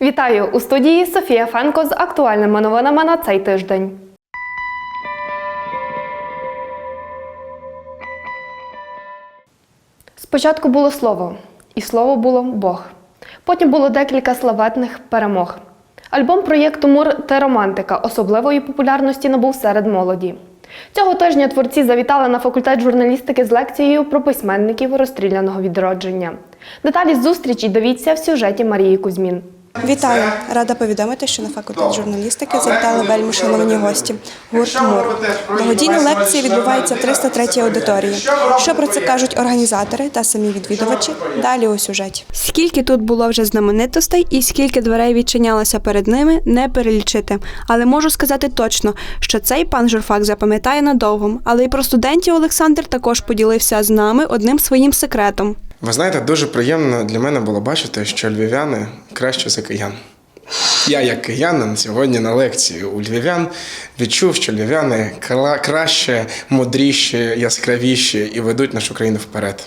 Вітаю у студії Софія Фенко з актуальними новинами на цей тиждень. Спочатку було слово, і слово було Бог. Потім було декілька славетних перемог. Альбом проєкту Мур та романтика особливої популярності набув серед молоді. Цього тижня творці завітали на факультет журналістики з лекцією про письменників розстріляного відродження. Деталі зустрічі дивіться в сюжеті Марії Кузьмін. Вітаю! Рада повідомити, що на факультет журналістики завітали вельми шановні гості. Гурт Мур. Благодійна лекція відбувається в 303 аудиторії. Що про це кажуть організатори та самі відвідувачі? Далі у сюжеті. Скільки тут було вже знаменитостей і скільки дверей відчинялося перед ними, не перелічити. Але можу сказати точно, що цей пан журфак запам'ятає надовго. Але і про студентів Олександр також поділився з нами одним своїм секретом. Ви знаєте, дуже приємно для мене було бачити, що львів'яни краще за киян. Я, як киянин, сьогодні на лекції у львів'ян відчув, що львів'яни кра- краще, мудріші, яскравіші і ведуть нашу країну вперед.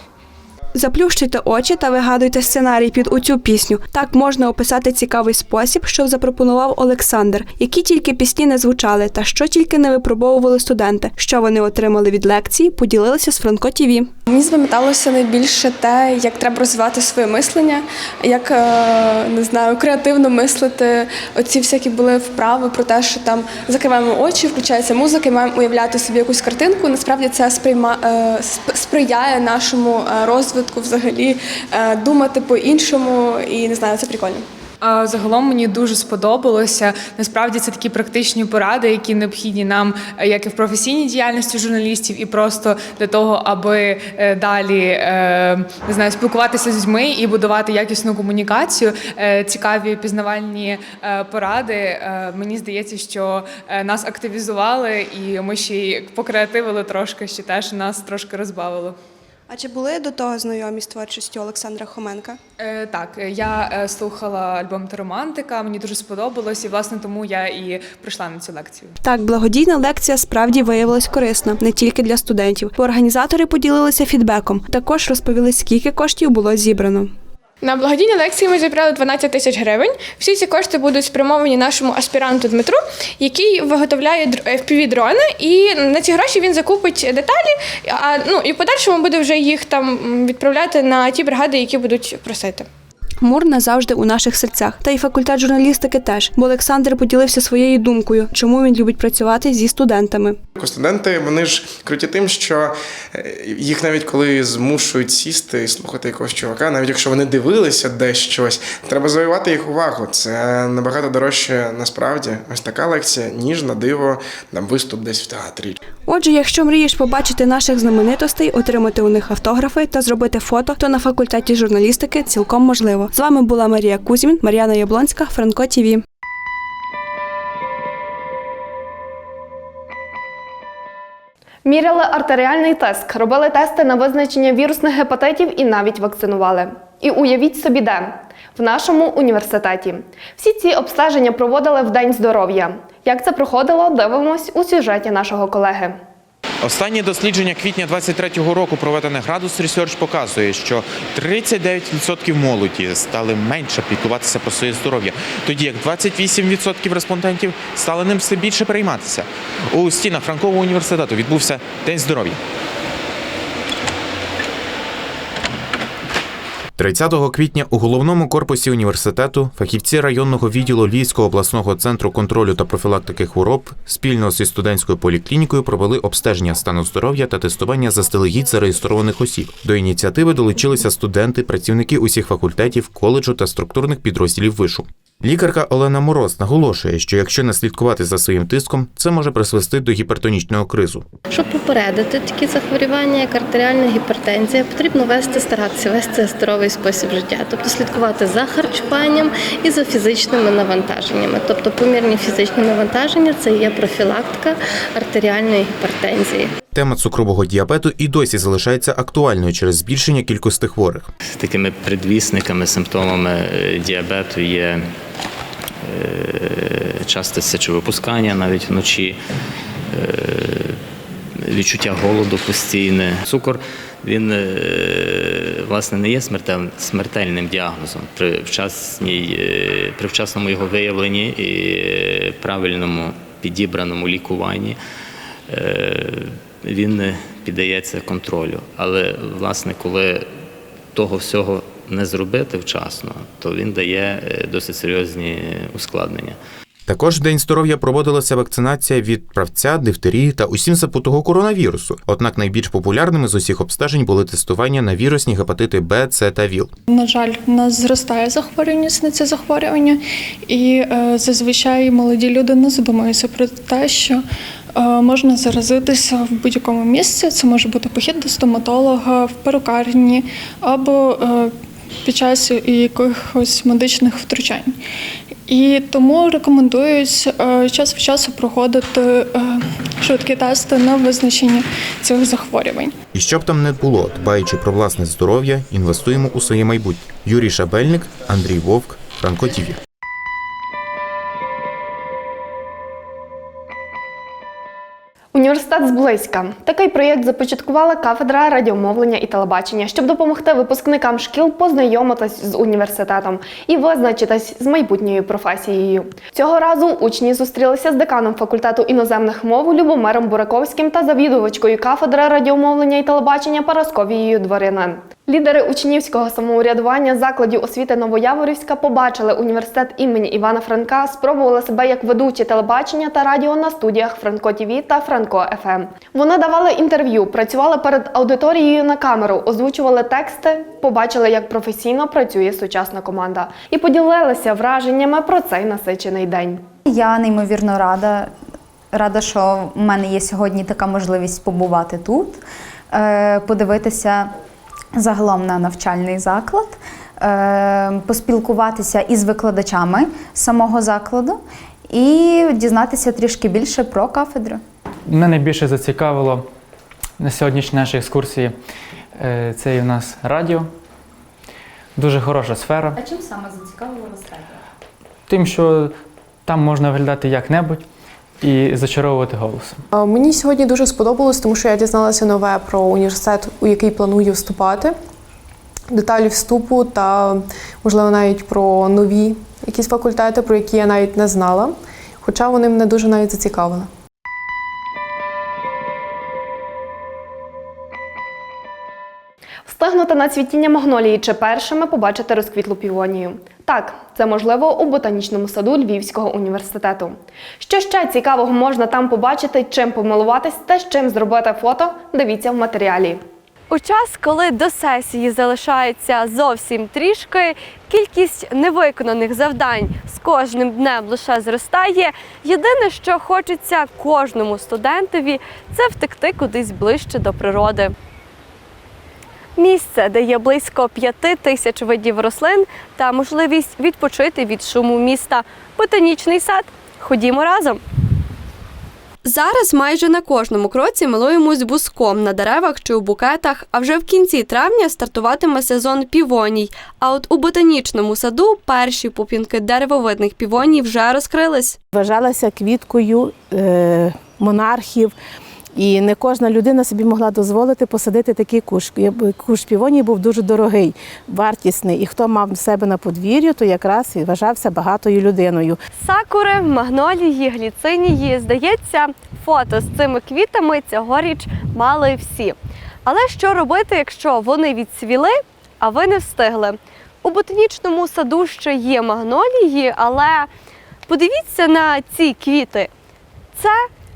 Заплющуйте очі та вигадуйте сценарій під оцю пісню. Так можна описати цікавий спосіб, що запропонував Олександр, які тільки пісні не звучали, та що тільки не випробовували студенти. Що вони отримали від лекції, поділилися з Франко ТІВІ. Мені запам'яталося найбільше те, як треба розвивати своє мислення, як е, не знаю, креативно мислити. Оці всякі були вправи про те, що там закриваємо очі, включається музика, і маємо уявляти собі якусь картинку. Насправді це сприйма е, сприяє нашому е, розвитку, взагалі е, думати по-іншому, і не знаю, це прикольно. Загалом мені дуже сподобалося. Насправді це такі практичні поради, які необхідні нам, е, як і в професійній діяльності журналістів, і просто для того, аби е, далі не знаю, спілкуватися з людьми і будувати якісну комунікацію. Цікаві пізнавальні поради. Мені здається, що нас активізували, і ми ще й покреативили трошки, що теж нас трошки розбавило. А чи були до того знайомі з творчістю Олександра Хоменка? Е, так, е, я е, слухала альбом та романтика, мені дуже сподобалось, і власне тому я і прийшла на цю лекцію. Так, благодійна лекція справді виявилась корисна не тільки для студентів, бо організатори поділилися фідбеком. Також розповіли, скільки коштів було зібрано. На благодійні лекції ми зібрали 12 тисяч гривень. Всі ці кошти будуть спрямовані нашому аспіранту Дмитру, який виготовляє fpv дрони і на ці гроші він закупить деталі. А ну і в подальшому буде вже їх там відправляти на ті бригади, які будуть просити. Мур назавжди у наших серцях, та й факультет журналістики теж. Бо Олександр поділився своєю думкою, чому він любить працювати зі студентами. Студенти вони ж круті тим, що е, їх навіть коли змушують сісти і слухати якогось чувака, навіть якщо вони дивилися десь щось, треба завоювати їх увагу. Це набагато дорожче насправді. Ось така лекція, ніж на диво, там виступ десь в театрі. Отже, якщо мрієш побачити наших знаменитостей, отримати у них автографи та зробити фото, то на факультеті журналістики цілком можливо. З вами була Марія Кузьмін, Мар'яна Яблонська, Франко ТІВІ. Міряли артеріальний тиск, робили тести на визначення вірусних гепатитів і навіть вакцинували. І уявіть собі, де в нашому університеті. Всі ці обстеження проводили в День здоров'я. Як це проходило, дивимось у сюжеті нашого колеги. Останнє дослідження квітня 23-го року, проведене Градус Research, показує, що 39% молоді стали менше піклуватися про своє здоров'я, тоді як 28% респондентів стали ним все більше перейматися. У стінах Франкового університету відбувся День здоров'я. 30 квітня у головному корпусі університету фахівці районного відділу Львівського обласного центру контролю та профілактики хвороб спільно зі студентською поліклінікою провели обстеження стану здоров'я та тестування заздалегідь зареєстрованих осіб. До ініціативи долучилися студенти, працівники усіх факультетів, коледжу та структурних підрозділів вишу. Лікарка Олена Мороз наголошує, що якщо не слідкувати за своїм тиском, це може призвести до гіпертонічного кризу. Щоб попередити такі захворювання, як артеріальна гіпертензія, потрібно вести, старатися вести здоровий спосіб життя, тобто слідкувати за харчуванням і за фізичними навантаженнями. Тобто помірні фізичні навантаження це є профілактика артеріальної гіпертензії. Тема цукрового діабету і досі залишається актуальною через збільшення кількості хворих. Такими предвісниками, симптомами е, діабету є е, часте сечовипускання навіть вночі, е, відчуття голоду постійне. Цукор він власне не є смертельним діагнозом при вчасній, при вчасному його виявленні і правильному підібраному лікуванні. Е, Він не піддається контролю. Але власне, коли того всього не зробити вчасно, то він дає е, досить серйозні ускладнення. Також в День здоров'я проводилася вакцинація від правця, дифтерії та усім запутого коронавірусу. Однак найбільш популярними з усіх обстежень були тестування на вірусні гепатити Б, С та ВІЛ. На жаль, у нас зростає захворюваність на це захворювання, і е, зазвичай молоді люди не задумуються про те, що е, можна заразитися в будь-якому місці. Це може бути похід до стоматолога, в перукарні або е, під час якихось медичних втручань. І тому рекомендують е, час від часу проходити е, швидкі тести на визначення цих захворювань. І щоб там не було, дбаючи про власне здоров'я, інвестуємо у своє майбутнє. Юрій Шабельник, Андрій Вовк, Франко ТІВІ. Університет зблизька. Такий проєкт започаткувала кафедра радіомовлення і телебачення, щоб допомогти випускникам шкіл познайомитись з університетом і визначитись з майбутньою професією. Цього разу учні зустрілися з деканом факультету іноземних мов Любомиром Бураковським та завідувачкою кафедри радіомовлення і телебачення Парасковією Дворянин. Лідери учнівського самоурядування закладів освіти Новояворівська побачили університет імені Івана Франка, спробували себе як ведучі телебачення та радіо на студіях Франко ТІВІ та Франко ФМ. Вони давали інтерв'ю, працювали перед аудиторією на камеру, озвучували тексти, побачили, як професійно працює сучасна команда, і поділилися враженнями про цей насичений день. Я неймовірно рада. Рада, що в мене є сьогодні така можливість побувати тут, е, подивитися загалом на навчальний заклад, е, поспілкуватися із викладачами самого закладу і дізнатися трішки більше про кафедру. Мене найбільше зацікавило на сьогоднішній нашій екскурсії. е, Це і у нас радіо. Дуже хороша сфера. А чим саме зацікавило вас радіо? Тим, що там можна виглядати як-небудь і зачаровувати голосом. Мені сьогодні дуже сподобалось, тому що я дізналася нове про університет, у який планую вступати, деталі вступу та, можливо, навіть про нові якісь факультети, про які я навіть не знала. Хоча вони мене дуже навіть зацікавили. Встигнути на цвітіння магнолії чи першими побачити розквітлу півонію. Так, це можливо у ботанічному саду Львівського університету. Що ще цікавого можна там побачити, чим помилуватись та з чим зробити фото, дивіться в матеріалі. У час, коли до сесії залишається зовсім трішки, кількість невиконаних завдань з кожним днем лише зростає. Єдине, що хочеться кожному студентові, це втекти кудись ближче до природи. Місце, де є близько п'яти тисяч видів рослин та можливість відпочити від шуму міста. Ботанічний сад. Ходімо разом. Зараз майже на кожному кроці милуємось буском на деревах чи у букетах. А вже в кінці травня стартуватиме сезон півоній. А от у ботанічному саду перші пуп'янки деревовидних півоній вже розкрились. Вважалася квіткою е, монархів. І не кожна людина собі могла дозволити посадити такий куш. Куш півоній був дуже дорогий, вартісний. І хто мав себе на подвір'ю, то якраз і вважався багатою людиною. Сакури, магнолії, гліцинії. Здається, фото з цими квітами цьогоріч мали всі. Але що робити, якщо вони відцвіли, а ви не встигли? У ботанічному саду ще є магнолії, але подивіться на ці квіти. Це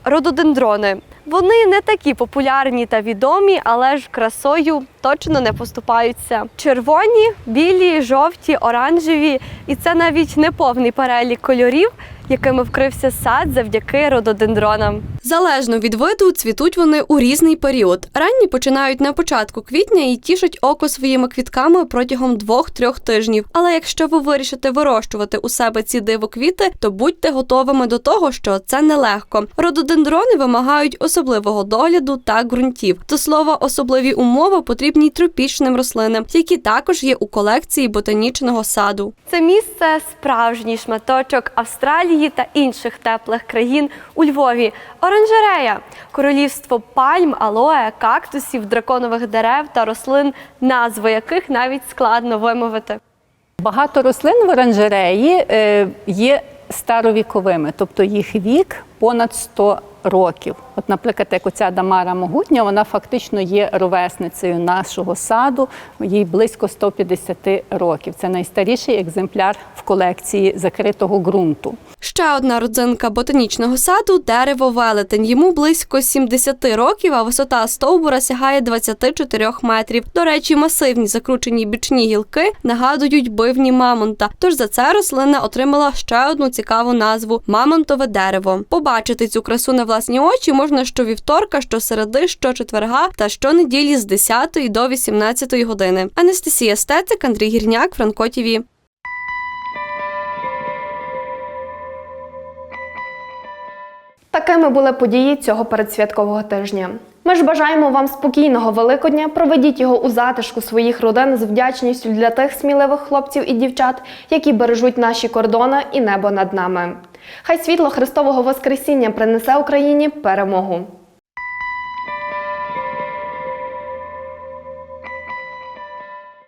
рододендрони. Вони не такі популярні та відомі, але ж красою точно не поступаються. Червоні, білі, жовті, оранжеві, і це навіть не повний перелік кольорів, якими вкрився сад завдяки рододендронам. Залежно від виду, цвітуть вони у різний період. Ранні починають на початку квітня і тішать око своїми квітками протягом двох-трьох тижнів. Але якщо ви вирішите вирощувати у себе ці дивоквіти, то будьте готовими до того, що це нелегко. Рододендрони вимагають особливого догляду та ґрунтів. До слова, особливі умови потрібні тропічним рослинам, які також є у колекції ботанічного саду. Це місце справжній шматочок Австралії та інших теплих країн у Львові. Оранжерея королівство пальм, алоє, кактусів, драконових дерев та рослин, назви яких навіть складно вимовити. Багато рослин в оранжереї е, є старовіковими, тобто їх вік понад 100 років. От, наприклад, як оця Дамара Могутня, вона фактично є ровесницею нашого саду, їй близько 150 років. Це найстаріший екземпляр в колекції закритого ґрунту. Ще одна родзинка ботанічного саду дерево велетень. Йому близько 70 років, а висота стовбура сягає 24 метрів. До речі, масивні закручені бічні гілки нагадують бивні мамонта. Тож за це рослина отримала ще одну цікаву назву мамонтове дерево. Побачити цю красу на власні очі можна щовівторка, щосереди, щочетверга та щонеділі з 10 до 18 години. Анастасія Стецик, Андрій Гірняк, Франко ТІВІ. Такими були події цього передсвяткового тижня. Ми ж бажаємо вам спокійного Великодня. Проведіть його у затишку своїх родин з вдячністю для тих сміливих хлопців і дівчат, які бережуть наші кордони і небо над нами. Хай світло Христового Воскресіння принесе Україні перемогу.